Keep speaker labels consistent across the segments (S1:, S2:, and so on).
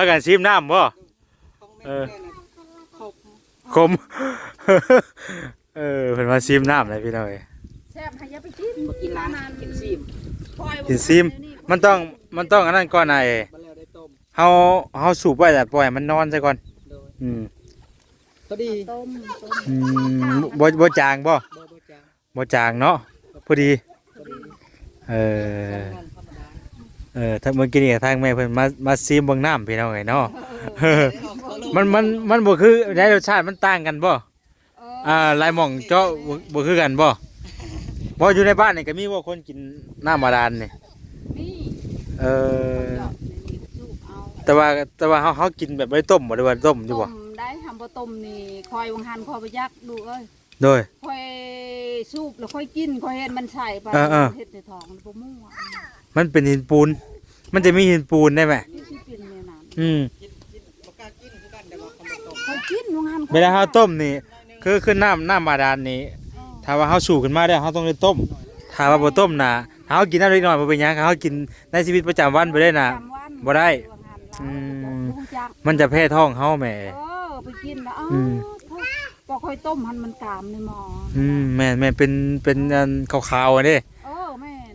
S1: พากันชิมน้ำบ่
S2: ของแม่
S1: เออ
S2: แม่น่ะครบ
S1: คมเออเพิ่นมาชิมน้ำเลยพี่น้อย
S3: แซ่บให้อย่าไปกิน
S2: บ่กินล้างกินซีม
S3: ปล่อย
S1: กินซิมมันต้องมันต้องอันนั้นก่อนไอ้
S2: บ่แล้วได้ต้ม
S1: เฮาเฮาสูบไว้แต่ปล่อยให้มันนอนซะก่อน
S2: โดย
S1: อืม
S2: พอดี
S3: ต้มต้ม
S1: อืมบ่บ่จางบ่
S2: บ่บ่จาง
S1: บ่จางเนาะพอดี
S2: พอดี
S1: เออ เออถ้าเมื่อกี้นี่ทางแม่เพิ่นมามาซิมเบิ่งน้ำพี่น้องไงเนาะเออมันมันมันบ่คือได้รสชาติมันต่างกันบ่
S3: อ่า
S1: หลายหม่องเจ้าบ่บ่คือกันบ่บ่อยู่ในบ้านนี่ก็มีบ่คนกินน้ำบาดาลนี่
S3: นี่
S1: เออ
S3: หยเอา
S1: แต่ว่าแต่ว่าเฮาเฮากินแบบบ่ได้ต้มบ่ได้ว่าต้มอยู่บ่
S3: ต้มได้ทำบ่ต้มนี่คอยวังหันคอยไปยักดูเอ้ย
S1: โดย
S3: คอยสูบแล้วค่อยกินคอยเห็นมันใส่ไป
S1: เออเออ
S3: เฮ็ดในท้องมันบ่มั่ว
S1: มันเป็นหินปูน มันจะมีหินปูนได้ไหม
S3: นี่สิเป็นแม่นั้น
S1: อืม
S2: กินกินบ่กล้ากินคือกันแต่ว่าเขาบ่ต้ม
S3: คอยกินวังหัน
S1: เวลาเฮาต้มนี่ คือคือน้ำน้ำบาดาลนี่
S3: เออ
S1: ถ้าว่าเฮาสูบขึ้นมาได้เฮาต้องได้ต้มถ้าว่าบ่ต้มน่ะถ้าเฮากินน้ำเล็กน้อยบ่เป็นหยังถ้าเฮากินในชีวิตประจำวันไปได้น่ะ
S3: จำวัน
S1: บ่ได้
S3: วังหัน
S1: อืม
S3: รู้จัก
S1: มันจะแพ้ท้องเฮาแหม่
S3: เออไปกินแล้วอ๋อ
S1: อืม
S3: พอค่อยต้มหันมันกามในหม้ออ
S1: อืมแม่นแม่นเป็นเป็นอันขาวๆอันนี้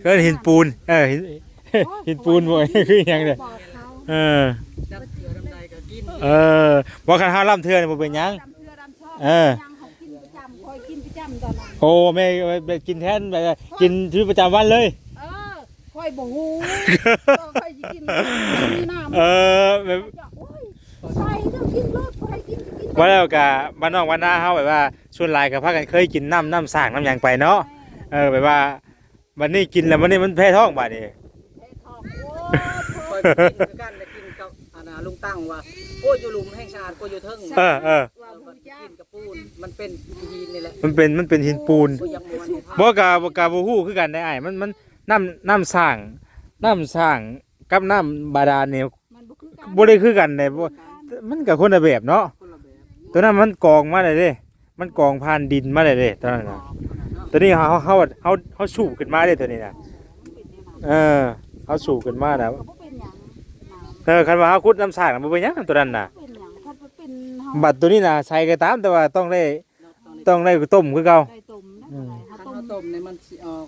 S3: เออแม่
S1: เอิ้นหินปูน เออหินหินปูนบ่คือหยังเด้อ
S3: บอกเขา
S1: เออ
S2: จับเสือน้ำใดก็กิน
S1: เออบ่คันเฮาล่ำเทื่อนี่บ่เป็นหยัง
S3: ดำเชื่อดำชอบ
S1: เออ
S3: ยังเขากินประจำคอยกินประจำตอนนั้น
S1: โอ้แม่ไปกินแทนแบบว่ากินชีวิตประจำวันเลย
S3: เออคอยบอกหูคอยสิกินมีน้ำ
S1: เออแบบ
S3: โอ้ยใส่เรื่องกินรถคอยกินกิน
S1: ว่าแล้วกะบ้านนอกบ้านนาเฮาแบบว่าส่วนหลายก็พากันเคยกินน้ำน้ำสร้างน้ำหยังไปเนาะ เออแบบว่า วันนี้กินแล้ววันนี้มันแพ้ท้องบัดนี้
S3: เททองโอ้
S2: คอย
S3: ย
S2: ไปกินคือกันได้กินกับอานาลุงตั้งว่าโอ้ยอยู่หลุมแห่งชาติโอ้ยอยู่เทิง
S1: เออเออ
S3: ว่า
S2: เออ
S3: ผู้
S2: มัน
S3: จ้า
S2: กินกับปูนมันเป็นหินนี่แหละ
S1: มันเป็นมันเป็นหินปูน
S2: บ่ยังม่วนในภาพ
S1: บ่กะบ่กะบ่ฮู้คือกันได้อ้ายมันมันน้ำน้ำสร้าง น้ำสร้างกับน้ำบาดาลนี่
S3: มันบ่คือกัน
S1: บ่ได้คือกันได้บ่มันก็คนละแบบเนาะ
S2: คนละแบบ
S1: ตัวนั้นมันกองมาได้เด้ มันกองผ่านดินมาได้เด้ตัวนั้นน่ะ ตัวนี้เฮาเฮาเฮาเฮาสูบขึ้นมาได้ตัวนี้น่ะเออเฮาสูบขึ้นมาแล้ว
S3: ก็บ่เป็นหยังน้ำ
S1: เออคันว่าเฮาขุดน้ำสร้างน่ะบ่เป็นหยังตัวนั้นน่ะ
S3: เป็นหยังถ้าเป็นเฮา
S1: บัตรตัวนี้นะใส่ก็ตามแต่ว่าต้องได้ต้องได้ต้มคือเก่า
S3: ได้ต้มนะ
S1: อืม
S3: เฮา
S2: คัน
S3: ต้ม
S2: เฮาต้มเนี่ยมันสิออก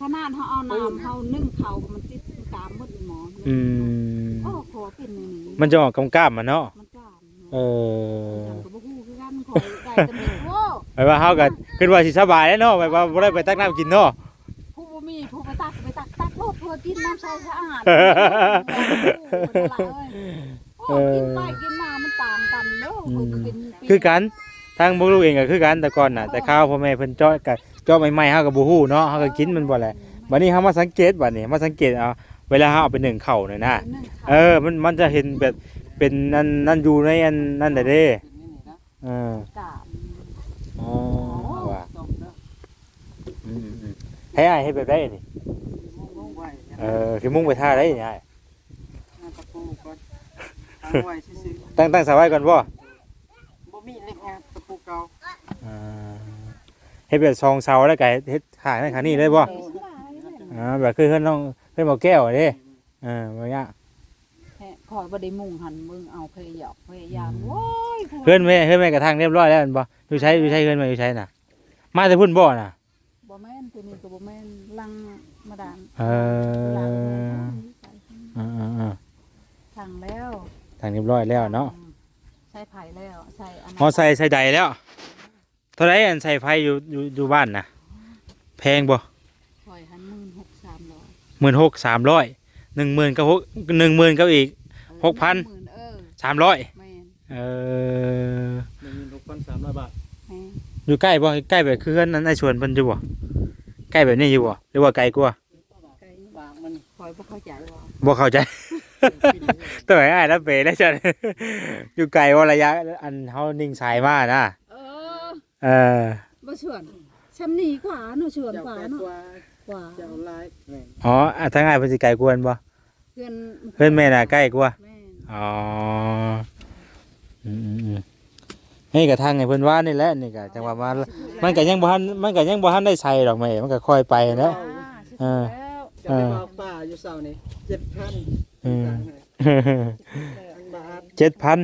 S3: ขนาดเฮาเอาน้ำเฮานึ่งข้าวก็มันติดตามหมดหมอ
S1: อืม
S3: โอ้ขอเป็นอย่างนี้
S1: มันจะออกกำกาบๆมาเนาะ
S3: มันกล้าม
S1: เออ
S3: จังก็บ่ฮู้คือกันขอได้แต่มีโอ้
S1: หมายว่าเฮาก็คิดว่าสิสบายแล้วเนาะหมายว่าบ่ได้ไปตักน้ำกินเนาะ
S3: ผู้บ่มีผู้ไปตักไปตักตักโลดเพื่อกินน้ำใสสะอาดโอ้กินไปกินมามันต่างกันเด้อเพิ่นก็เป็นปี
S1: คือกันทางพวกลูกเองก็คือกันแต่ก่อนน่ะแต่ข้าวพ่อแม่เพิ่นเจาะก็เจาะใหม่ๆเฮาก็บ่ฮู้เนาะเฮาก็กินมันบ่แหละบัดนี้เฮามาสังเกตบัดนี้มาสังเกตเอาเวลาเฮาเอาไปนึ่งข้าวเนี่ยนะเออมันมันจะเห็นแบบเป็นนั่นนั่นอยู่ในอันนั่นได้เด้
S2: เป็นนี่นี่นะ
S1: เออ
S3: กล้าม
S1: อ๋อว่า
S2: ต้มเด้อ
S1: อืมๆๆให้อ้ายเฮ็ดแบบได้นี่
S2: มุงไว้
S1: เออคือมุ่งไปท่าได้ยังไง
S2: น้ำตะปูก่อนตั้งไว้ซื่อ
S1: ตั้งตั้งสายไว้ก่อนบ่
S2: ๆบ่มีเล็กฮะตะปูเก่า
S1: อ่าเฮ็ดแบบซองเสาแล้วก็เฮ็ดขางนั่นขางนี้ได้บ่
S3: สบายเลย
S1: อ่าแบบคือเพิ่นน้องเพิ่นบ่แก้วเด้อ่าบ่ยาก
S3: แค่ ขอยบ่ได้มุ่งหันมึงเอาพยายามพยายามโว้ย
S1: เพิ่นแม่เพิ่นแม่กระทั่งเรียบร้อยแล้วแม่นบ่อยู่ใช้อยู่ใช้เพิ่นมาอยู่ใช้น่ะ มาแต่พุ่นบ่น่ะ
S3: บ่แม่นตัวนี้ก็บ่แม่นลังมาดาน
S1: เอ
S3: ลัง
S1: ออ่า
S3: ทางแล้ว
S1: ๆทางเรียบร้อยแล้วเนาะ
S3: ใช้ไผ่แล้วใช้อันนั้น
S1: ฮอใส่ใส่ใดแล้ว เท่าไหร่อันใส่ไฟอยู่อยู่อยู่บ้านน่ะ แพงบ่
S3: ข่อยหันมื่นหกสามร้อย
S1: 16,300 10,000กับหก10,000กับอีก หกพัน
S3: หมื่นเออ
S1: 300
S3: แม่น
S1: เออ
S2: 16,300บาท
S3: แม่น
S1: อยู่ใกล้บ่ใกล้แบบคือกันนั้นในสวนเพิ่นอยู่บ่ใกล้แบบนี้อยู่บ่หรือว่าไกลกว่า
S3: ไก่
S2: บางมัน
S3: ข่อยบ่เข้าใจว่า
S1: บ่เข้าใจ ตัวไหนอ้ายแล้วเปได้จังอยู่ไกลว่าระยะอันเฮานิ่งสายมานะ
S3: เออ
S1: เออ
S3: บ่ชวนชำนีขวาเนาะชวน
S2: เจ้า
S3: ขวา
S2: แปด
S3: เนาะ
S2: กว่า
S3: ขวา
S2: เจ้าลายแม่น
S1: อ๋ออะทางอ้ายเพิ่นสิไกลกว่าบ่
S3: เพื่อน
S1: เพิ่นแม่น่ะใกล้กว่า
S3: แม่น
S1: อ๋ออืมๆๆนี่ก็ทางให้เพิ่นว่านี่แหละนี่ก็จังว่ามามันก็ยังบ่ทันมันก็ยังบ่ทันได้ใช้ดอกแม่มันก็ค่อยไปเนาะ
S3: อ่า
S1: เออ
S3: แล้ว
S2: จะไปเอาป่าอยู่เสานี่7,000
S1: อืม
S2: ทางบ้าน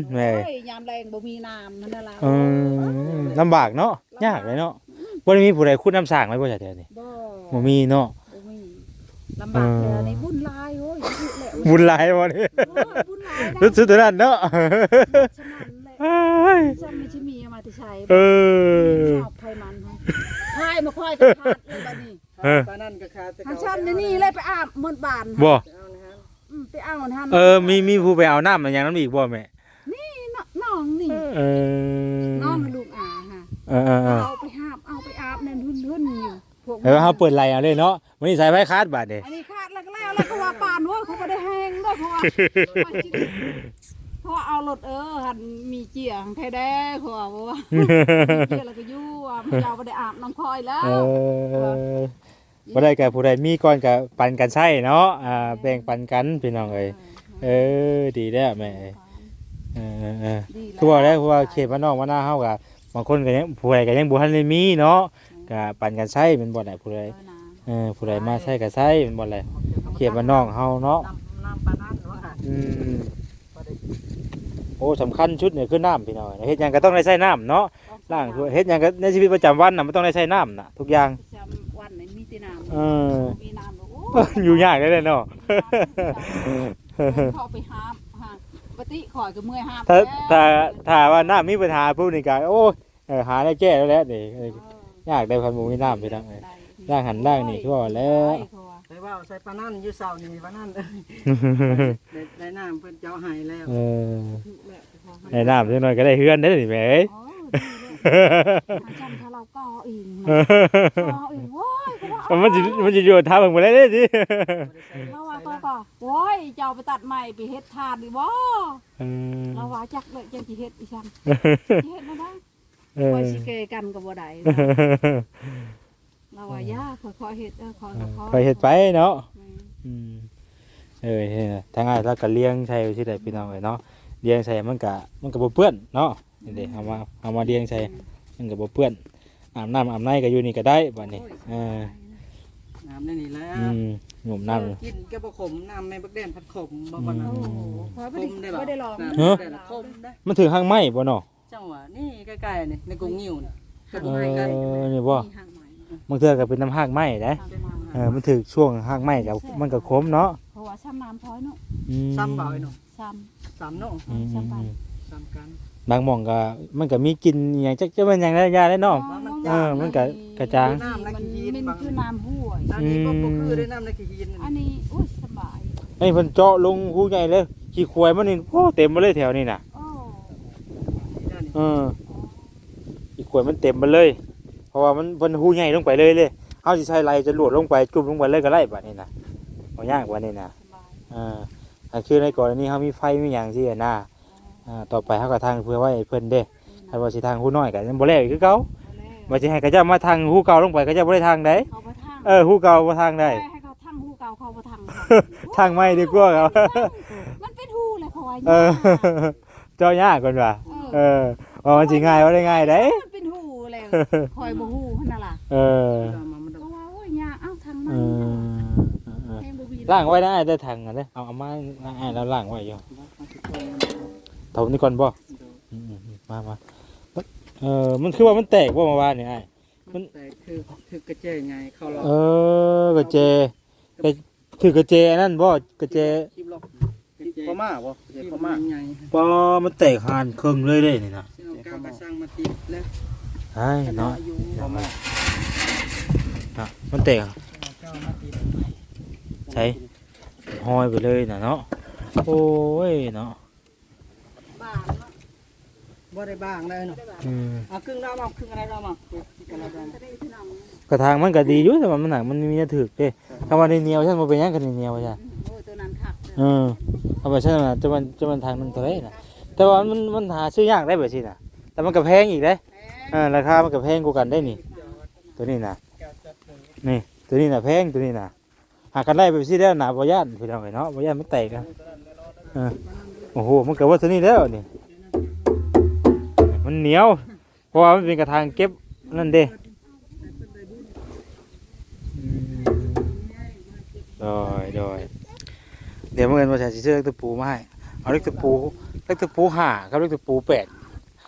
S1: 7,000แม่
S3: โอ้ยยามแรงบ่มีน้ำนั่นน่ะล่ะ
S1: เออลำบากเนาะยากเลยเนาะบ่ได้มีผู้ใดขุดน้ำสร้างไว้บ่จ้ะเดี๋ยวนี้
S3: บ่
S1: บ่มีเนาะ
S3: บ่มีลำบากแค่นี้บุญหลายโอ้ยอยู่แหละ
S1: บุญหลายบ่นี่
S3: โอ้ยบุญหลายนะ
S1: รู้สึกตัวนั้นเนาะ
S3: ฉะนั้นแหละ
S1: เอ้ย
S3: ฉันไม่ใช่มีเอามาแต่ใช้
S1: เออ
S3: ชอบไผมันฮะพายมาค่อยกันพาดเลยบัดนี้
S1: เออ
S2: ปานนั่นก็ขาดแต่
S3: ทาง
S2: เก่า
S3: ฉันนี่นี่เลยไปอาบหมดบาน
S1: บ่
S2: เอานะฮะ
S3: อืมไปเอาท่าน
S1: เออมีมีผู้ไปเอาน้ำมาอย่างนั้นอีกบ่แม่
S3: นี่น้องนี่
S1: เออ
S3: น้องลูกอาฮะ
S1: เออเออเออ
S3: เอาไปหาบเอาไปอาบนั่นหุ่นๆอยู่พวก
S1: เออเฮาเปิดไหลเอาเลยเนาะวันนี้สายไฟคาดบาดเด้
S3: อันนี้ขาด แล้วก็แล้วแล้วเขาว่าปานเว่าเขาบ่ได้แห้งด้วยเขาว่าเพราะว่าเอารถเออหันมีเจียงไทยแด้เขาว่าบ่ว่ามีเจียแล้วก็อยู่ว่ามันยาวบ่ได้อาบน้ำคอยแล้
S1: เอ
S3: ว
S1: อบ่ได้กับผู้ใดมีก่อนกับปันกันใช้เนาะอ่าแบ่งปันกันพี่น้องเอ้ยเออดีแล้วแม่เอ้ยเออเออเออ
S3: ดี
S1: คือว่าแล้วคือว่าเขตบ้านนอกบ้านนาเฮาก็บางคนก็ยังผู้ใดก็ยังบ่ทันได้มีเนาะก็ปันกันใช้เป็นบ่ได้ผู้ใด
S3: เออนะ
S1: เออผู้ใดมาใช้ก็ใช้เป็นบ่ได้เข ตบ้านนอกเฮาเนาะ
S2: น้ำน้ำปานนั่นว่า
S1: อืมโอ้สำคัญชุดเนี่ยคือน้ำพี่น้องเฮ็ดหยังก็ต้องได้ใช้น้ำเนาะล้างถ้วยเฮ็ดหยังก็ในชีวิตประจำวันน่ะมันต้องได้ใช้น้ำน่ะทุกอย่าง
S3: จำวันไหนมีแต่น้ำ
S1: เออ
S3: มีน้ำโอ้
S1: อยู่ยากได้เลยเนาะ
S3: เขาไปหาหาปกติข่อยก็เมื่อยหา
S1: ถ้า
S3: แล้ว
S1: ถ้าถ้าว่าน้ำมีปัญหาผู้นี่ก็โอ้ยเออหาได้แก้แล้วแหละนี่เออยากได้พันหมูมีน้ำพี่น้องเอ้ยร่างหันร่างนี่คือว่าแล้ว
S2: ไป ว่าใส่ปานนั่นอยู่เสานี่ปานนั่นได้ได้น้ำเพิ่นเจ้าให้แล้ว
S1: เออในน้ำจังหน่อยก็ได้เฮือนได้อนี่แหม่เอ้ย
S3: โอ้ดีเลยจำถ้าเราก็เองนะก็เองโว้ยก็ว่า
S1: มันจะมันจะอยู่ท่าเบิ่งบ่ได้เด้อสิ
S3: เราว่าก็ก็โว้ยเจ้าไปตัดใหม่ไปเฮ็ดทานดิบ่
S1: เออ
S3: เราว่าจักเลยจังสิเฮ็ดอีซั่นสิเฮ็ดมาได้
S1: เอ
S3: ค
S1: อ
S3: อยสิเกกันก็บ่ได้ เราว่าย่าค่อยๆเฮ็ดเออค่อยๆ
S1: ไปเฮ็ดไปเนาะอืมเออเฮ็ดทางง่ายแล้วก็เลี้ยงใส่ไว้ที่ใดพี่น้องเอ้ยเนาะเลี้ยงใส่มันก็มันก็บ่เปื้อนเนาะนี่เด้เอามาเอามาเลี้ยงใส่มันก็บ่เปื้อนอาบน้ำอาบในก็อยู่นี่ก็ได้บัดนี้เออ
S2: น้ำได้นี่แล้ว
S1: อืมหนุ่มน้ำ
S2: กินก็บ่ขมน้ำแม่บักแดนผัดขมบ่บ่
S3: โอ้
S2: น้ำ
S3: โหพอ
S2: ค
S3: ไม่ได้
S2: มได้บ่
S3: ไม่ได้ลอง
S2: น้ำได้ละคมได้
S1: มันถึงห้างไม้บ่เนาะ
S2: จังหวะนี่ใกล้ๆนี่ในกรุงงิ้วนี่ก็
S1: เอ
S2: บ่ให้กัน
S1: อนี่บ่
S3: มีห่างหน่อย
S1: บางเทื่อก็เป็นน้ำห้างไม้ได้
S3: ห่างหน่อย
S1: เออมันถึงช่วงห้างไม้กับมันก็คมเนาะ
S3: เพราะว่าช้ำน้ำพร้อยเนาะ
S1: อืม
S2: ซ้ำเบาไอ้หนู
S3: ช้
S2: ซ้ำเนาะ
S1: อืมอืมอืม
S2: ซ้ำกัน
S1: บางหม่องก็มันก็มีกลินอหย่างจักจะเป็นหยังได้ยาได้ำเนาะ
S2: ว่ามัน
S1: เออมันก็กระจ่าง
S3: มันมันคือน้ำห้วย
S2: อันนี้ก็บ่คือได้น้ำในขี้หิน
S3: อันนี้อุ้ยสบาย
S1: ไอ้เพิ่นเจาะลงหูใหญ่เลยขี้ควายมันนี่โอ้เต็มมาเลยแถวนี้น่ะ
S3: โอ้
S1: เออขี้ควายมันเต็มมาเลย เพราะว่ามันเพิ่นหูใหญ่ลงไปเลยเลยเฮาสิใช้ไหลจะหลวดลงไปจุ่มลงไปเลยก็ได้บัดนี้น่ะบ่ยากกว่านี้น่ะ
S3: สบาย
S1: เอ่าถ้าคือในกรณีเฮามีไฟมีหยังซี่น่ะอ่าต่อไปเฮาก็ทางเพื่อไว้ให้เพิ่นเด้ถ้าว่าสิทางหูน้อยก็ยังบ่แล้วอีกคือเก่าว่าสิให้เขาเจ้ามาทางหูเก่าลงไปเขาเจ้าบ่ได้ทางใด
S3: เขาไปทาง
S1: เออหูเก่าบ่ทางใด
S3: ให้เขาทางหูเก่าเขาไปทาง
S1: ทางใหม่ดีกว่าครับ
S3: มันเป็นหูเลยเขาว่า
S1: เออเจ้ายากก่อนว่ะเออว่ามันสิง่ายว่าได้ง่ายเด้
S3: คอยบ่หูนั่นล่ะ
S1: เออ
S3: ก็ว่าโอ้ยยาเอ้าทาง
S1: เอ
S3: นั้น
S1: อเออ
S3: แพงบ่มี
S1: ล่างไว้ได้ได้ทางอะเด้เอาเอามาอ่าแล้วล่างไว้อยู่ถมนี่ก่อนบ่อืมๆมามาเออมันคือว่ามันแตกบ่เมื่อวานนี่อ้าย
S2: มันแต่คือคือกระเจไงเขาเรา
S1: เออกระเจกระถือกระเจอันนั่นบ่กระเจ
S2: คลิปล็อก
S4: พม่าบ่
S2: ค
S4: เด็
S2: ลิ
S4: ก
S2: ป
S4: พม่า
S2: ใหญ่
S1: ปอมันแตกหานครึ่งเลยเด้นี่นะ
S2: ที่เราก้าวกระสร้างมาติดแล้ว
S1: ใช่เนาะ
S2: อยู่
S1: พม่าอะมันแตก
S2: ก้าวมาติด
S1: ใช่ห้อยไปเลยนะเนาะโอ้ยเนาะ
S3: บ้าเนาะ
S2: บ่ได้บ้างได้เนาะ
S1: อืม
S2: เอาครึ่งเรามาครึ่งอะไรเรามาครึ่งอะไรเรามา
S3: จะได้พี่น้อง
S1: กระทางมันก็ดีอยู่แต่ว่ามันหนักมันมีเนื้อถึกเด้คำว่าในเหนียวฉันมาเป็นหยังกันในเหนียวใช่
S3: โอ้ยตัวนั้นคัก
S1: เออเอาไปฉันน่ะจะมันจะมันทางนึงเท่าไหร่นะแต่ว่ามันมันหาซื้อยากได้แบบนี้นะแต่มันก็แพงอีกเด้ อราคามันก็แพงกว่ากันได้นี่ ตัวนี้นะนี่ ตัวนี้นะแพงตัวนี้นะหากันได้แบบนี้ได้หนาบ่ย่านพี่น้องเอ้ยเนาะบ่ย่านมันแตกนะเอโอ้โหมันก็ว่าตัวนี้แล้วนี่มันเหนียว เพราะว่ามันเป็นกระทางเก็บนั่นเด้ดอืมโดยโดยเดี๋ยวเมื่อเงินมาใส่สิเสื้อตะปูมาให้เอาเล็กตะปูเล็กตะปูห้ากับเล็กตะปูแปด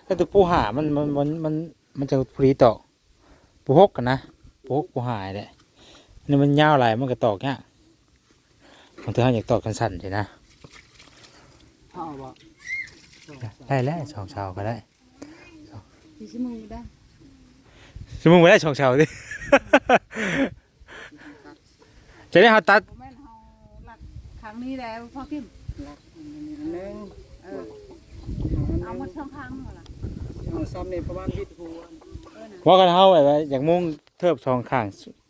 S1: เล็กตะปูห้ามันมันมันมันมันจะพอดีตอกปูหกกันนะปูหกปูห้าแหละนี่มันยาวหลายมันก็ตอกยากบางทีเขาอยากตอกกันสั้นใช่นะ
S2: พ่อบ่
S1: ได้แล้วสองเชาก็ได้
S3: พี่ชิมึงได้
S1: สมมติว่าได้สองเชาดิจะได้เขาตัด
S3: บ่แม่นเฮาหลักครั้งนี้แล้วพอกิน
S2: อันหนึง
S3: เออ
S2: เอา
S3: เอา
S2: ห
S3: หม
S2: นึ่
S3: ด
S2: ง
S3: ช่องครั้งหมดล่ะ
S2: เอาซ้ำนี่ประมาณวิทย์หัว
S3: เออน่ะ
S1: ว่ากันเขาแบบว่าอยากมุ่งเทิบสองข้าง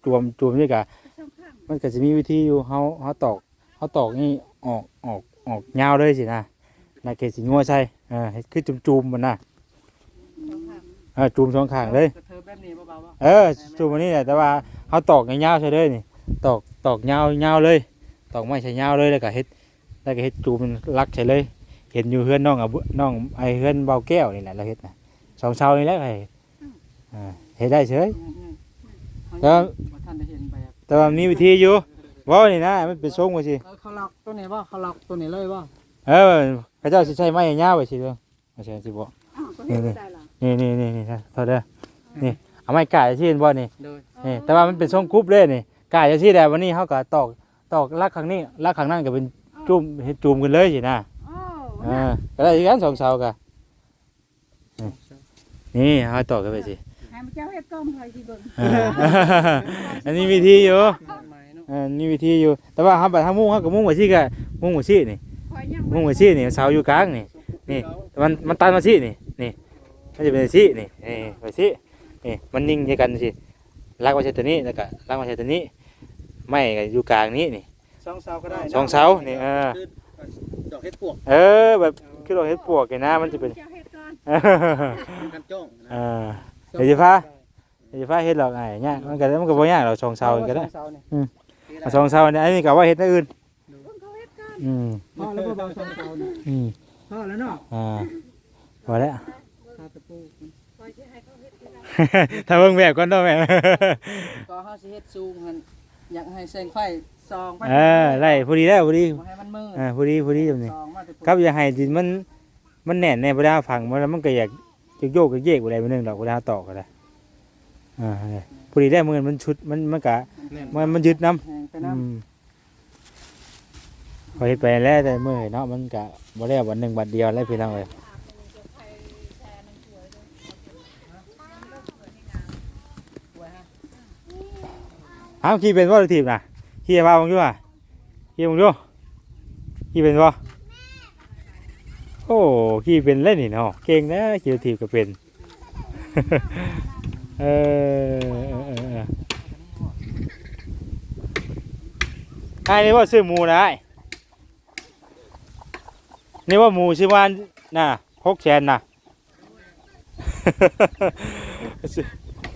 S1: รวมรวมด้วยกัน
S3: ช่องข้าง
S1: มันก็จะมีวิธีอยู่เขาเขาตอกเขาตอกนี่ออกออกออกยาวเลยสินะนาเกสิงัวใช่เออให้คือจุ่มจุมๆมันนะ
S3: ช่องข้าง
S1: เออจุ่มสองข้างเลย
S2: กระเทอแบบนี้เบาๆบ่
S1: เออจุ่มอันนี้แหละแต่ว่าเขาตอกยาวๆใช่เลยนี่ตอกตอกยาวยาวเลยตอกไม่ใช่ยาวเลยแล้วก็เฮ็ดแล้วก็เฮ็ดจุ่มลักใช่เลย เห็นอยู่เฮือนน้องอะน้องไอเฮือนเบาแก้วนี่แหละเราเฮ็ดนะ สองเชานี่แหละไอ้อ่าเฮ็ดได้เฉย
S2: แล้ว บ่ทันได้เห็นแบบ
S1: แต่ว่ามีวิธีอยู่ว่านี่นะมันเป็นทรงว่าสิ
S2: เออเขาล็อกตัวนี้บ่เขาล็อกตัวนี้เลยบ่
S1: เออพระเจ้าสิใช้ไม้ยาวไปสิเด้อไม่ใช่สิบ่
S3: อ้าวก็เฮ็ดไม่ได้ล่ะ
S1: นี่นี่นี่นี่นะเท่าเด้อนี่เอาไม้กาจะชี้เห็นบ่นี่
S2: โดย
S1: นี่แต่ว่ามันเป็นทรงกรุ๊ปเลยนี่กาจะชี้แต่วันนี้เขาก็ตอกตอกลักข้างนี้ลักข้างนั้นก็เป็นจุ่มเฮ็ดจุ่มกันเลยสินะ
S3: โอ้
S1: อ่าก็ได้คือกันสองเสาก็ นี่เขาตอกกันไปสิ
S3: ให้มันเจ้าเฮ็ดก้มให้สิเบิ่ง
S1: อ่าอันนี้วิธีอยู่
S2: ไม้เนาะ
S1: อ่านี่วิธีอยู่ แต่ว่าเขาไปทำมุ้งเขาก็มุ้งไว้สิก็มุ้งไว้สินี่
S3: คอยยัง
S1: มุ้งไว้สินี่เสาอยู่กลางนี่นี่มันมันตันมาสินี่นี่มันจะเป็นสินี่นี่ไปสินี่มันนิ่งด้วยกันสิลากมาใช้ตัวนี้แล้วก็ลากมาใช้ตัวนี้ ไม่ก็อยู่กลางนี้นี่
S2: สองเสาก็ได้นะ
S1: สองเสานี่เออ
S2: คือดอกเห็ดปวก
S1: เออแบบคือเราเฮ็ดปวกกันนะมันจะเป็น
S3: เจ้าเฮ็ด ก่อน
S2: เป็นกันจ้องนะ
S1: อ่าเดี๋ยวสิฟ้าเดี๋ยวฟ้าเฮ็ดหรอกไอ้เนี่ยมันก็มันก็บ่ยากหรอกสองเสาก็ได้
S2: สองเสานี่
S1: อืมเอาสองเสาเนี่ยอันนี้ก็ว่าเฮ็ดอันอื่น
S3: เบิ่งเขาเฮ็ดก่อน
S1: อืม
S2: พ่อแล้วบ่เบาสองเสานี่
S1: อืม
S2: พ่อแล้วเนาะ
S1: อ่าพอแล้ว
S2: ทาตะปู
S3: คอยสิให้เขาเฮ็ดก่อน
S1: ถ้าเบิ่งแบบก่อนเนาะแม่
S2: ก็เฮาสิเฮ็ดสูงหั่นอยากให้แสงไฟส่องไป
S1: เออไล่พอดีแล้วพอดี
S2: บ่ให้มันมืด
S1: อ่าพอดีพอดีแบบนี้
S2: ส่องมาแต่ปู
S1: ครับอย่าให้ดินมัน มันแน่นในเวลาฝังมันแล้วมันก็อยากจะโยกก็เยกอะไรไปนึงดอกเวลาตอกก็ได้อ่าเนี่ยพอดีได้มือมันชุดมันมันกะ
S2: แน่น
S1: มันมันยึดน้
S2: แห้งไปำน้ำ
S1: อืมพอเฮ็ดไปแล้วแต่มือเนาะมันกะบ่ได้วันหนึ่งวันเดียวแล้วพี่น้องเลยอ้าวขี่เป็นว่าทีมน่ะขี่ว่าบังอยู่อะขี่บังอยู่ขี่เป็นบ่ โอ้ขี่เป็นเล่นนี่เนาะเก่งนะขี่ทีมก็เป็นเออไอ้นี่ว่าซื้อหมูนะนี่ว่าหมูซื้อมานน่ะหกแสนน่ะ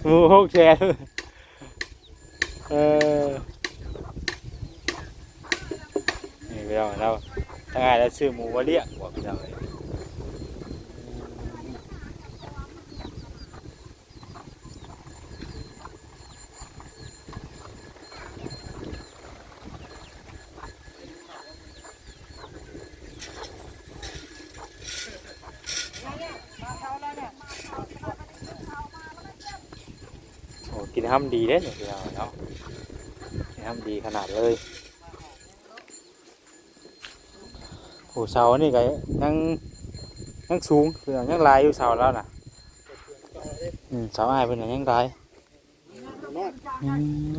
S1: หมูหกแสนเออนี่พี่น้องเราถ้าไงแล้วซื้อหมูมาเลี้ยงบอกพี่น้องเลย โอ้กินห้ำดีเด้เนี่ยพี่น้องเนาะกินห้ำดีขนาดเลยโอ้เสานี่ก็ยังยังสูงพี่น้องยังหลายอยู่เสาแล้วน่ะอืมเสาอ้ายเป็นยังยังหลายอื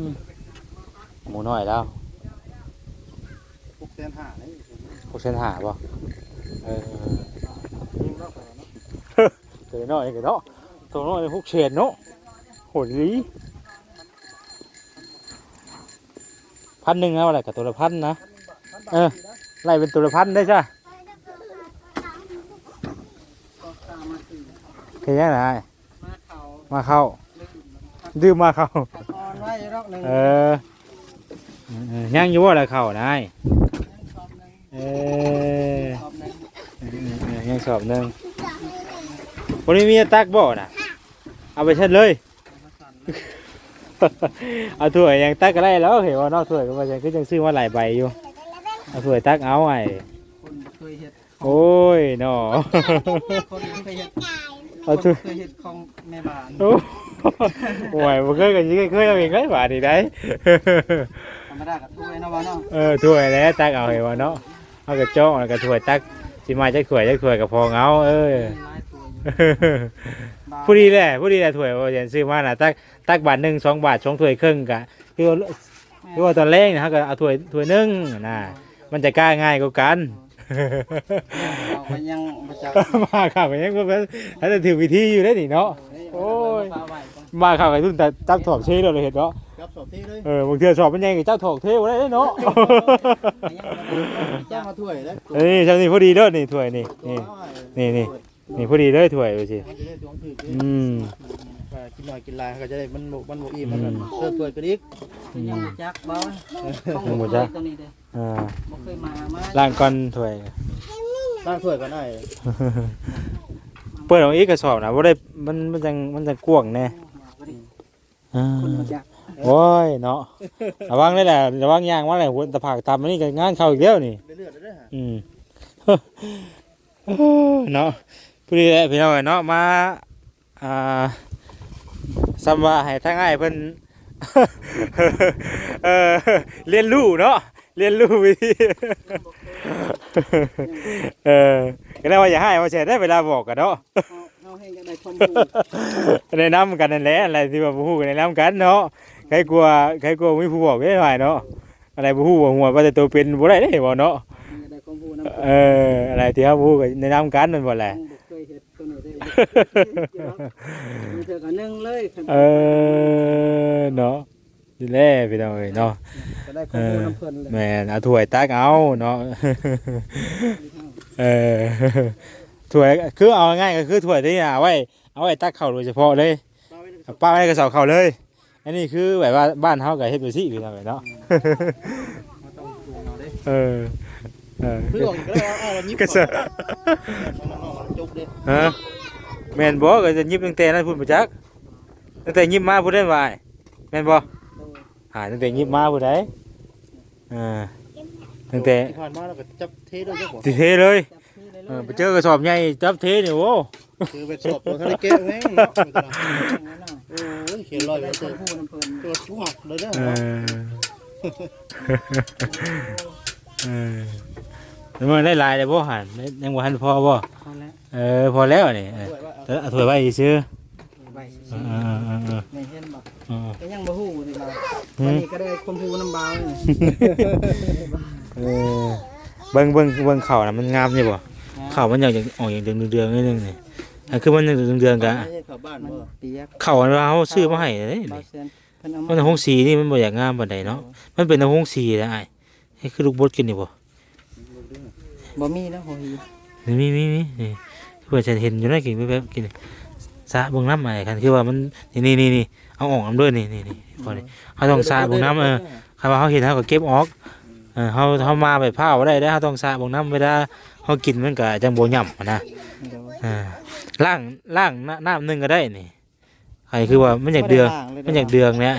S1: มหมูน้อยแล้ว
S2: หกแสนห้านี่
S1: พวกเส้นหาบ่เออ
S2: ยิงรอบไปเนาะ
S1: เกิดน้อยเกิดเนาะตัวน้อยพวกเชนเนาะโหดลี พันหนึ่งนะว่าอะไรกับตัวละพันนะเออไล่เป็นตัวละพันได้จ้ะ
S2: ก็ตามมาสี่
S1: แค่นี้นะ
S2: มาเขา
S1: มาเข้าดื่มมาเข้า
S2: ขัดออนไว้รอบหนึ่ง
S1: เออเออยังอยู่ว่าอะไรเข้านาย
S2: สอบหนึ่ง
S1: เออ
S2: สอบหนึ่ง
S1: เออเออยังสอบหนึ่งวันนี้มีตักบ่น่ะเอาไปเช็ดเลย
S2: มาสั่นเลย
S1: เอาถ้วยยังตักก็ได้แล้วเห็นว่านอกถ้วยก็ว่าจะก็ยังซื้อมาหลายใบอยู่เอาถ้วยตักเอาไอ้
S2: คนเคยเฮ็ด
S1: โอ้ยเนาะ
S2: คนเคยเฮ็ด
S1: เอา
S2: คน
S1: ถ้วย
S2: เคยเฮ็ดของแม่บ้าน
S1: โอ้โอ้ยบ่เคยกันยี่เคยเอาเองได้บาดนี่ได้
S2: ธรรมดากับถ้วยเนาะว่าเนาะ
S1: เออถ้วยแล้วตักเอาให้ว่าเนาะเอากระจ้องแล้วก็ถ้วยตักสิมาจักถ้วยจักถ้วยก็พอเอาเออ
S2: มีหลายถ้วยอยู่บ้าน
S1: ผู้ดีแหละผู้ดีแหละถ้วยว่าอย่างซื้อมาน่ะตักตักบาทหนึ่งสองบาทสองถ้วยครึ่งกะคือว่าคือว่าตอนแรกนะฮะก็เอาถ้วยถ้วยหนึงน่ะมันจะกล้าง่ายกว่ากัน
S2: เราก็ยังบ่จัก
S1: มาข่าวไปยังก็เป็นถ้าจะถือวิธีอยู่ได้นี่เนาะโอ้ย
S2: ฟ้าไว้ก่อน
S1: มาข่าวไปทุ่นแต่จับถอกเทเราเลยเห็นเนาะ
S4: ครับสอบที่เลย
S1: เออบางเทื่อสอบมันยังกับเจ้าถอกเทไว้ได้เนาะ
S4: แจ้งมาถ้วยแล้ว
S1: เอ้ยชาวนี่พอดีเด้อนี่ถ้วยนี่นี่นี่นี่ นี่พอดีเลยถ้วยดูสิ
S4: มันจะได้ดวงถือ
S1: อืม
S4: กินหน่อยกินลายก็จะได้มันหมกมันหมกอิ่มมันก็เพิ่มถ้วยไปอีก
S2: ยังบ่จักบ่ของ
S1: ยังบ่
S2: บ่
S1: จั
S2: จั
S1: ก
S2: กตัวนี้เด้อ
S1: อ่า
S2: บ่เคยมามา
S1: ล้างก่อนถ้วย
S4: ตั้งถ้วยก็ได้
S1: เปิดออกอีกกระสอบนะบ่ได้มันมันจังมันจังกว้างแน่อ่า
S2: คนบ่จัก
S1: โอ้ยเนาะระวังได้แหละระวังยางว่าอะไรหัวตะผากตามมันนี่ก็งานเข้าอีกแล้วนี่
S4: เรื่อยๆได้ฮะ
S1: อืมเนาะ พอดีแหละพี่น้องเนาะมาอ่าซ้ำว่าให้ทั้งอ้ายเพิ่นเออเรียนรู้เนาะเรียนรู้วิธีเออก็ได้ว่าอย่าให้ว่าแชร์ได้เวลาบอกกันเนาะ
S2: ให้กันได้ความรู้
S1: แนะนำกันนั่นแหละอะไรที่ว่าบ่ฮู้ก็แนะนำกันเนาะใครกลัวใครกลัวมีผู้บอกได้หน่อยเนาะอะไรผู้บ่หัวว่าแต่ตัวเป็นบ่ได้เด้บ่เนาะ
S2: ให้ได้ความรู้นำ
S1: เอออะไรที่เขาพูดก็แนะนำกันนั่นบ่แหละ
S2: เธอก็นึ่งเลยคัน
S1: เออเนาะดีแล้พี่น้องเอ้ยเนาะ
S2: ก็ได้ความรู้นำเพิ่นเลย
S1: แม่นเอาถ้วยตักเอาเนาะเออถ้วยคือเอาง่ายๆก็คือถ้วยที่เอาไว้เอาไว้ตักข้าวโดยเฉพาะเลยป้าไว้ในกระสอบข้าวเลย อันนี้คือแบบว่าบ้านเฮาก็เฮ็ดไปสิพี่น้องเอ้ยเนาะ
S2: บ่ต้องปรุงเอาเด้
S1: เออเออ
S4: เพื่อออกก็ได้ว่าเรายิบ
S1: กระเสือ
S4: จุกเด้
S1: ฮะ แม่นบ่ก็จะยิบตั้งแต่นั้นพุ่นบ่จักตั้งแต่ยิบมาพุ่นได้ว่าแม่นบ่หาตั้งแต่ยิบมาผู้ใดอ่าตั้งแต่
S4: ผ่านมาแล้วก็จับเทด้วยเจ้าของ
S1: สิเทเลย
S2: จับที่ได้เล
S1: เออยไปเจอกระสอบใหญ่จับเทนี่โอ้
S4: คือไปสอบตัวทะเลเก๊ะแม่งเนาะโอ้ยเขียนลอยไป
S2: ได้ค
S4: เจ
S2: วา
S4: อ
S2: มรู้นำเพิ่น
S4: ตัวชวกเลยนะ
S1: เออเออแล้ว มันได้หลายเลยบ่หันได้ยังบ่หันพอบ่
S2: พอแล้ว
S1: เออพอแล้วนี่เออ
S4: ด้วยว่า
S1: เออเอาถ้วยไว้ซื้อ
S2: ใบ
S1: เออเออเออ
S2: ไม่เห็นบ่
S1: เออ
S2: ก็ยังบ่ฮู้นี่ล่ะ
S1: หื
S2: วัน
S1: ม
S2: นี้ก็ได้ความรู้นำบ่าวนี่
S1: เออเบิ่งเบิ่งเบิ่งเข่าน่ะมันงามอยู่บ่เข่ามันอยากจะออกอย่างเดืองๆนิดนึงนี่อันคือมันเดืองๆกะ
S4: ไม่ใช่ข่าวบ้าน
S2: มัน
S4: บ่
S2: เปียก
S1: เข่ามันว่าเฮาซื้อมาให้เด้
S2: บ่
S1: นี่
S2: เซนเพิ่นเอา
S1: มัน
S2: มา
S1: หงสีนี่มันบ่อยากงามปานใดเนาะมันเป็นหงสีนะไอ้ให้คือลูกบดกินนี่บ่
S2: บ่มีนะโหย
S1: มีมีมีนี่เพื่อนฉันเห็นอยู่นะกินแป๊บๆกินสระเบิ่งน้ำไอ้คันคือว่ามันนี่นี่นี่นี่เอาออกน้ำด้วยนี่นี่นี่พอนี่เขาต้องสระเบิ่งน้ำเออคันว่าเขาเห็นเขาก็เก็บออกเออเขาเขามาไปพาบ่ได้เด้อเขาต้องสระเบิ่งน้ำเวลาเขากินมันก็จังบ่ย่ำอะนะ
S2: เดี๋ยว
S1: อ่าล้างล้างน้ำน้ำหนึงก็ได้นี่ใครคือว่ามันอยากเดืองมันอยากเดืองเนี่ย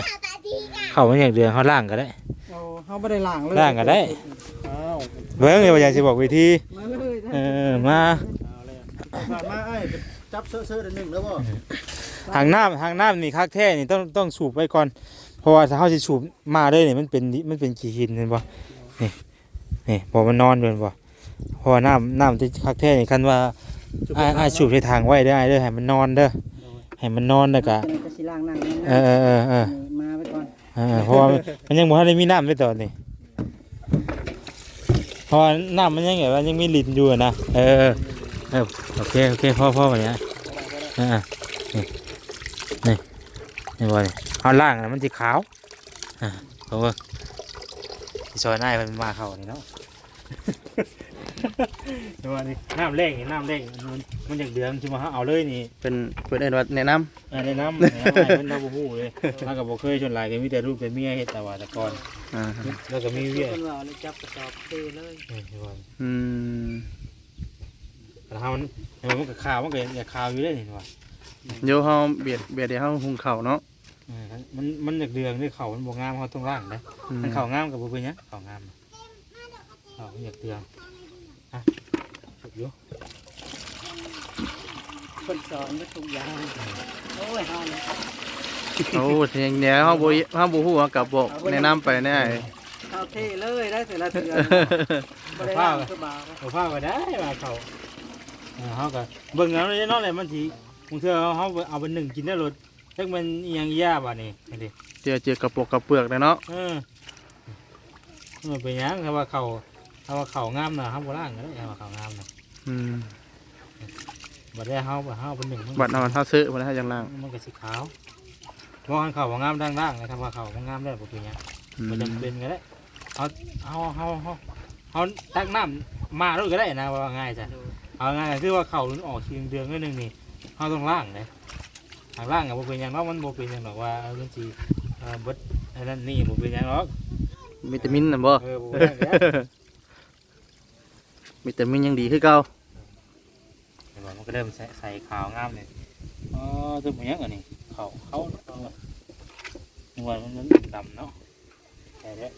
S1: เขามันอยากเดืองเขาล้างก็ได้
S2: เอาเฮาบ่ได้ล้างเลย
S1: ล้างก็ได้
S4: อ้าว
S1: เบิ่งเลยว่าอยากสิบอกวิธี
S2: มาเลย
S1: เออมา
S4: เอาเลยผ่านมาไอ้จับเสื้อๆได้หนึ่งแล้วบ่
S1: ทางน้ำทางน้ำนี่คักแท้นี่ต้องต้องสูบไว้ก่อนเพราะว่าถ้าเขาสิสูบมาเลยนี่มันเป็นมันเป็นขี้หินเห็นบ่นี่นี่พอมันนอนอยู่เห็นบ่เพราะว่าน้ำน้ำที่คักแท้นี่คันว่าอ้ายอ้ายสูบใส่ทางไว้ได้อเด้อให้มันนอนเด้อให้มันนอนแล้วก็
S2: เป็นก็สิล้างนั่งนี่นะ
S1: เออเออเออเออ
S2: นี่มาไว้ก่อน
S1: เออเพราะว่ามันยังบ่ทันได้มีน้ำเลยตอนนี้ เพราะว่าน้ำมันยังแบบว่ายังมีลิ้นอยู่อะนะเออเออเออโอเคโอเคพ่อพ่อแบบนี้อ่านี่นี่นี่ว่านี่เอาล่างนะมันจะขาวอ่าเพราะว่าที่ซอยหน้ามันมาเข้านี่เนาะนี่ว่านี่น้ำแรงนี่น้ำแรงมันมันอย่างเดืองใช่ไหมฮะเอาเลยนี่
S4: เป็นเพิ่นเอิ้นว่าแนะน
S1: อันนี้น้ำแหน่ว่ามันน้ำบูฮู้เลยถ้ากับบ่เคยชนหลายก็มีแต่รูปเป็นเมียเฮ็ดแต่ว่าแต่ก่อนำ
S4: อ่า
S1: แล้วก็มีเวีย
S2: กคนว่าเลยจับกระสอบเตเลย
S1: เออว่า
S4: อืม
S1: แต่ถ้ามันมันก็ขาวมันก็อย่าขาวอยู่เลยเห็นว่า
S4: เดี๋ยวเขาเบียดเบียดเดี๋ยวเขาหุงเข่าเนาะ
S1: มันมันอยากเดืองด้วยเข่ามันบ่งามเขาตรงร่างนะ
S4: อืมั
S1: นเข่างามกับบ่เป็นหยเข่างามเข่าอยากเดืองอะสุดอยู่
S2: คนสอนก็ทุกอย่างโอ้ยเฮาเโอ้
S4: เทียงเนี้ยเฮาบ่เฮาบ่ฮู้เฮาก็บอกแนะนำไปแน่
S2: เฮาเท่เลยได้แต่ละเดือนบ่ได้
S1: ฟ้า
S2: ร่างคือบา
S1: เอาฟ้าก็ได้ว่าเขาเออเฮาก็เบิ่งเอาเลยเนาะเลยมันสิบางเทื่อเฮาเอาไปนึ่งกินได้รสจักมันอีหยังยาบัดนี้นี่ดิ
S4: เจอเจอกระปกกระเปลือกเลยเนาะ
S1: เออมันเป็นหยังคำว่าเขาคำว่าเขางามนะเฮาบ่ล้างก็ได้คำว่าเขางามนะ
S4: อืม
S1: บ่ได้เฮาบ่เฮาเป็นหนึ่งมัน
S4: บัดนอนเฮาซื้อบ่ได้เฮาจังล่าง
S1: มันก็สีขาว มองเขาว่างามด่างๆนะครับว่าเขาว่างามได้บ่เป็นหยัง
S4: อืม
S1: บ่จำเป็นก็ได้เอาเอาเฮาเฮาเฮาตักน้ำมาด้วยก็ได้นะว่าง่ายจ้ะเอาง่ายก็คือว่าเขามันออกสีเดืองๆนิดนึงนี่เฮาต้องล้างเลยทางล่างก็บ่เป็นหยังเนาะมันบ่เป็นหยังหรอกว่าเออมันสิเอ่อเบิดอันนั้นนี่บ่เป็นหยังหรอก
S4: วิตามินน่ะบ่
S1: เออบ่เป็นหยังเด้อ
S4: วิตามินยังดีคือเก่า
S1: เห็นบ่มันก็เริ่มใส่ใส่ขาวงามเลยอ๋อตัวเป็นหยังอันนี้ เขาเขาเอาจัวะมันมันดำเนาะใช่เด้อ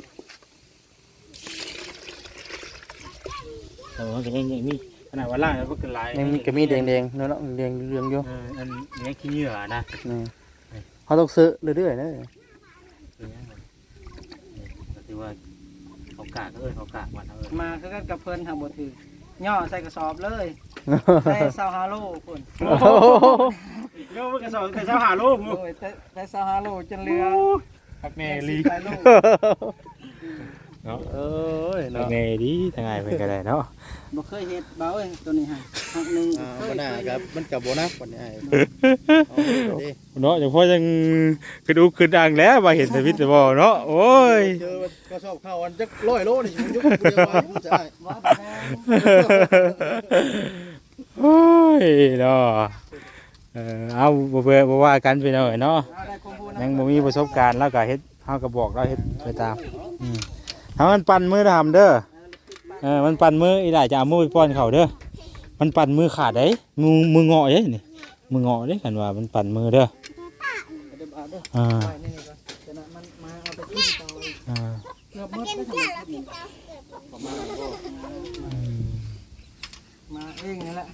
S1: เออมันก็ยังยังมีขนาดว่าล่างแล้วก็กินลาย
S4: ยังมีก็มีแดงๆเนาะแดงๆเหลืองอยู่
S1: เอออันนี้ขี้เหงื่อนะ
S4: นี่เฮาต้องซื้อเรื่อยๆนะ
S1: ถือว่าเขากากเอ้ยเขากากวันเอ้ย
S2: มาคือกันกับเพิ่นทำบ่ถือย่อใส่กระสอบเลย ใส่ซาวฮาโลพุ่น
S1: โอ้โหโยมกระสอบแต่เช้าหาลูกมึง
S2: โอ้ยแต่แต่ซาวฮาโลจนเหลือ
S1: พักเมลี
S2: ใส่โล
S1: เนาะ
S4: เอ้ย
S1: พัก
S4: เนาะ
S1: เมดีทางไงเป็นก็ได้เนาะ
S2: บ่เคยเฮ็ดเบาเอ้ยตัวนี้ฮะหักหนึง
S4: อ่า
S2: เคย
S4: บ่น่า
S2: เคย
S4: ครับมันก็บ่นักปานนี้ไอ้เอาดิ
S1: เนาะอย่างพ่อยังกระดูกขึ้นดังแล้วมาเห็นทวิตแต่บ่เนาะโอ้ย
S4: เจอก็ชอบเข้าอันจัก100โลนี่มันยกเดียวไว้บ่ใช่
S2: ว่าแต่แม่
S1: โอ้ยเนาะเออเอาบ่เบื่อบ่ว่ากันไปหน่อยเนาะ
S2: เอาได้ความรู้นะ
S1: ยังบ่มีประสบการณ์แล้วก็เฮ็ดเฮาก็บอกเราเฮ็ดไปตามอืมถ้ามันปั่นมือทำเด้อเออมันปั่นมืออีหล่าจะเอามือไปป้อนเขาเด้อมันปั่นมือขาดเด้มือมือเงาะเด้นี่มือเงาะเด้กันว่ามันปั่นมือเด้อ
S2: เดี๋ยวเอาเด้อ
S1: อ่า
S2: ไว้นี่ก่อนเดี๋ยวนะมันมาเอาไปกินต่ออีก
S1: อ่า
S2: เกือบหมดแล้วทำไมกินมาเองนี่แหละ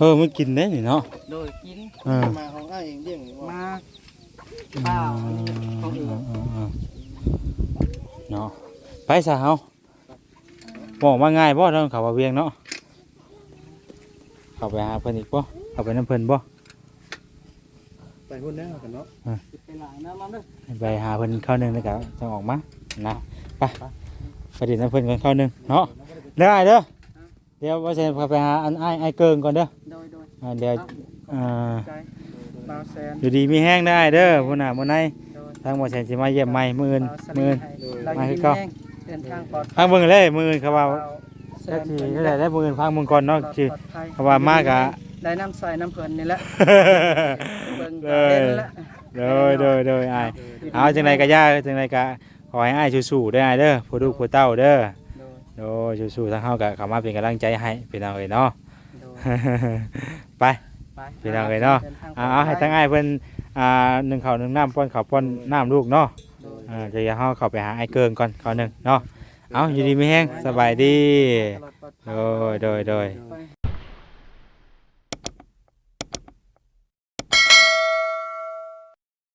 S1: เออมันกินได้นี่เนาะ
S2: โดยกิน
S1: เออ
S4: มาของอ้ายเองเด้งนี่ว่า
S2: มาเปล่าอันนี้เขาเอง
S1: อ่าๆเนาะไปซะเฮาบอกมาง่ายบ่เรื่องเขาว่าเวียงเนาะเข้าไปหาเพิ่นอีกบ่เข้าไปนํเพิ่นบ่
S4: ไปพุ่นแล้วกันเนาะ
S2: ไปหลายนะมันเด้อ
S1: ไปหาเพิ่นเข้าหนึงแล้วก็จะออกมานะไปไปดินำเพิ่นกันเข้าหนึงเนาะเด้ออ้ายเด้อ เดี๋ยวว่าจะไปหาอันอ้ายอ้ายเกิงก่อนเด้อ
S2: โดยโดย
S1: อ่าเดี๋ยวอ่า
S2: ใจบาวแซน
S1: อยู่ดีมีแห้งได้เด้อพุ่นน่ะมื้อใน
S2: โดย
S1: ทางบ่แซนสิมาเยี่ยมใหม่มื้ออื่น
S2: บาวส
S1: มื้อ
S2: ลี
S1: อื่น
S2: ให้เรา
S1: มา
S2: อ
S1: คื
S2: ยู่
S1: อเก่า
S2: ดีเดินทางปลอด
S1: ฟังเบิ่งเลยมื้ออื่นเขาว่า
S2: บาวแซ
S1: จัก
S2: น
S1: สิ
S2: เป็น
S1: ได้ได้มื้ออื่นฟังเบิ่งก่อนเนาะสิ
S2: ปลอดภัย
S1: เขาว่ามากอะ
S2: ได้น้ำใส่น้ำเพลินนี่แหละเบิ่ง
S1: เล
S2: ก็เด่
S1: ย
S2: นละ
S1: โดยโดยโดยอ้ายเอาจังไดก็ย่าจังไดก็ขอให้อ้ายสู้ๆเด้ออ้ายเด้อผู้ลูกผู้เต้าเด้อ
S2: โดย
S1: โดยสู้ๆทางเฮาก็เข้ามาเป็นกำลังใจให้พี่น้องเอ้ยเนาะ
S2: โดย
S1: ไป
S2: ไป
S1: พี่น้องเอ้ยเนาะ
S2: ดิทงปล
S1: เอา
S2: ด
S1: เอาให้
S2: ภัย
S1: ทั้งอ้ายเพิ่นอ่าหนึ่งข้าวหนึ่งน้ำป้อนข้าวป้อนน้ำลูกเนาะ
S2: โดย
S1: อ่าจะอย่าเฮาเข้าไปหาไอ้เกิงก่อนข้าวหนึ่งเนาะ เอาอยู่ดีมีแห้งสบายดี
S2: ตลอดปลอดภัย
S1: โดยโดยโดย
S2: ไป